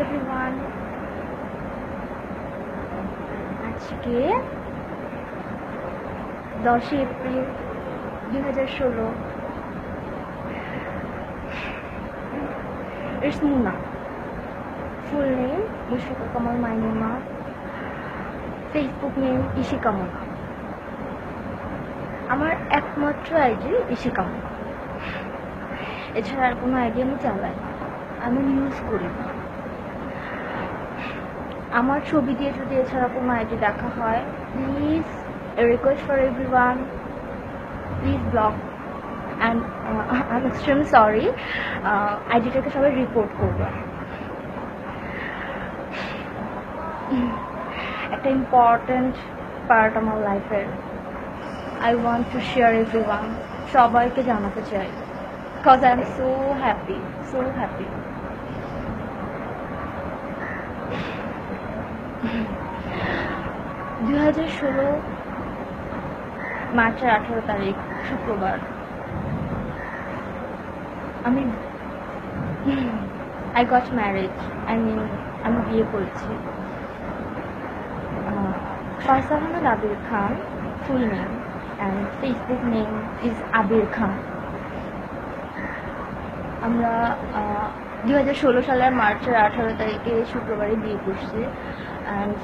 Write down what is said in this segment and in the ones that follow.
Everyone আজকে দশই April দুই হাজার ষোলো। It's Muna full name Mushfika Kamal Mainuma Facebook name Ishi Kamal আমার একমাত্র আইডি ইসি কামাল এছাড়া আর কোনো আইডি আমি চালাই আমি ইউজ করি না। আমার ছবি দিয়ে যদি এছাড়া কোনো আইডি দেখা হয় please request for everyone please block and I am extreme sorry আইডিটাকে সবাই রিপোর্ট করবে। একটা ইম্পর্ট্যান্ট পার্ট আমার লাইফের I want to share everyone সবাইকে জানাতে চাই। Because I am so happy so happy দু হাজার ষোলো মার্চের আঠেরো তারিখ, শুক্রবার। আমি I got marriage I mean আমি বিয়ে করেছি। Faisal Ahmed Abir Khan full name and Facebook name is Abir Khan. আমরা দু হাজার ষোলো সালের মার্চের আঠারো তারিখে শুক্রবারে বিয়ে করছি। অ্যান্ড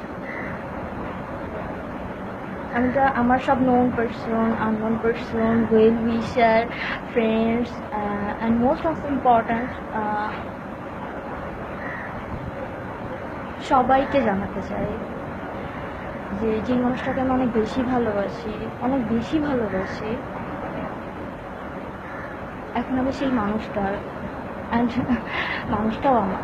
আমি তো আমার সব known person unknown person well wisher friends and most of important সবাইকে জানাতে চাই যে যে মানুষটাকে আমি অনেক বেশি ভালোবাসি, অনেক বেশি ভালোবাসি, এখন আমি সেই মানুষটার অ্যান্ড মানুষটাও আমার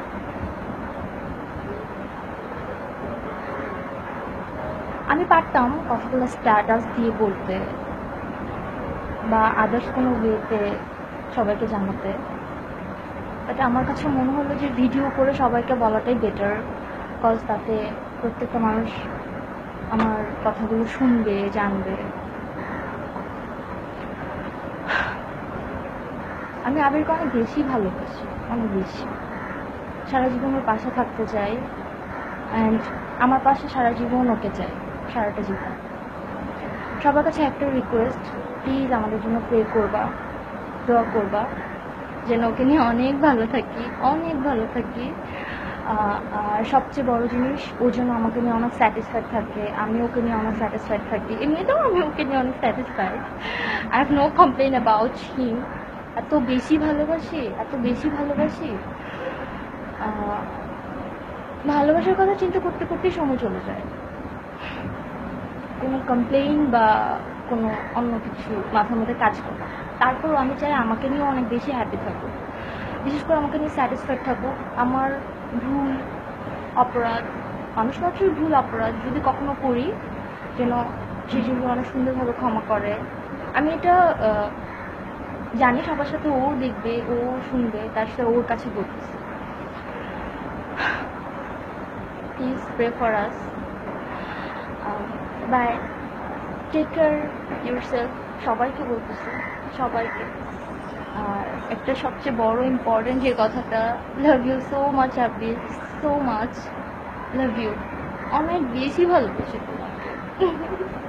আমি পারতাম কথাগুলো স্ট্যাটাস দিয়ে বলতে বা আদার্স কোনো ওয়েতে সবাইকে জানাতে। বাট আমার কাছে মনে হলো যে ভিডিও করে সবাইকে বলাটাই বেটার কজ তাতে প্রত্যেকটা মানুষ আমার কথাগুলো শুনবে, জানবে। আমি আবিরকে অনেক বেশি ভালোবাসি অনেক বেশি সারা জীবন ওর পাশে থাকতে চাই অ্যান্ড আমার পাশে সারা জীবন ওকে চাই, সারাটা জীবন। সবার কাছে একটা রিকোয়েস্ট প্লিজ আমাদের জন্য প্রে করবা, দোয়া করবা, যেন ওকে নিয়ে অনেক ভালো থাকি, অনেক ভালো থাকি। আর সবচেয়ে বড় জিনিস, ও যেন আমাকে নিয়ে অনেক স্যাটিসফাইড থাকে, আমি ওকে নিয়ে অনেক স্যাটিসফাইড থাকি। এমনিতেও আমি ওকে নিয়ে অনেক satisfied I have no complain about him এত বেশি ভালোবাসি, এত বেশি ভালোবাসি? ভালোবাসার কথা চিন্তা করতে করতেই সময় চলে যায়। কোনো কমপ্লেইন বা কোনো অন্য কিছু মাথার মধ্যে কাজ করে তারপরও আমি চাই আমাকে নিয়ে অনেক বেশি হ্যাপি থাকুক। বিশেষ করে আমাকে নিয়ে স্যাটিসফাইড থাকুক। আমার ভুল, অপরাধ মানুষ মাত্রই ভুল, অপরাধ যদি কখনো করি, যেন সে যেগুলো অনেক সুন্দরভাবে ক্ষমা করে। আমি এটা জানি সবার সাথে ও দেখবে, ও শুনবে, তার সাথে ওর কাছে বলতেছে। Please pray for us bye take care yourself সবাইকে বলতেছে, সবাইকে। আর একটা সবচেয়ে বড় ইম্পর্টেন্ট যে কথাটা love you so much happy so much love you অনেক বেশি ভালোবাসি তোমাকে।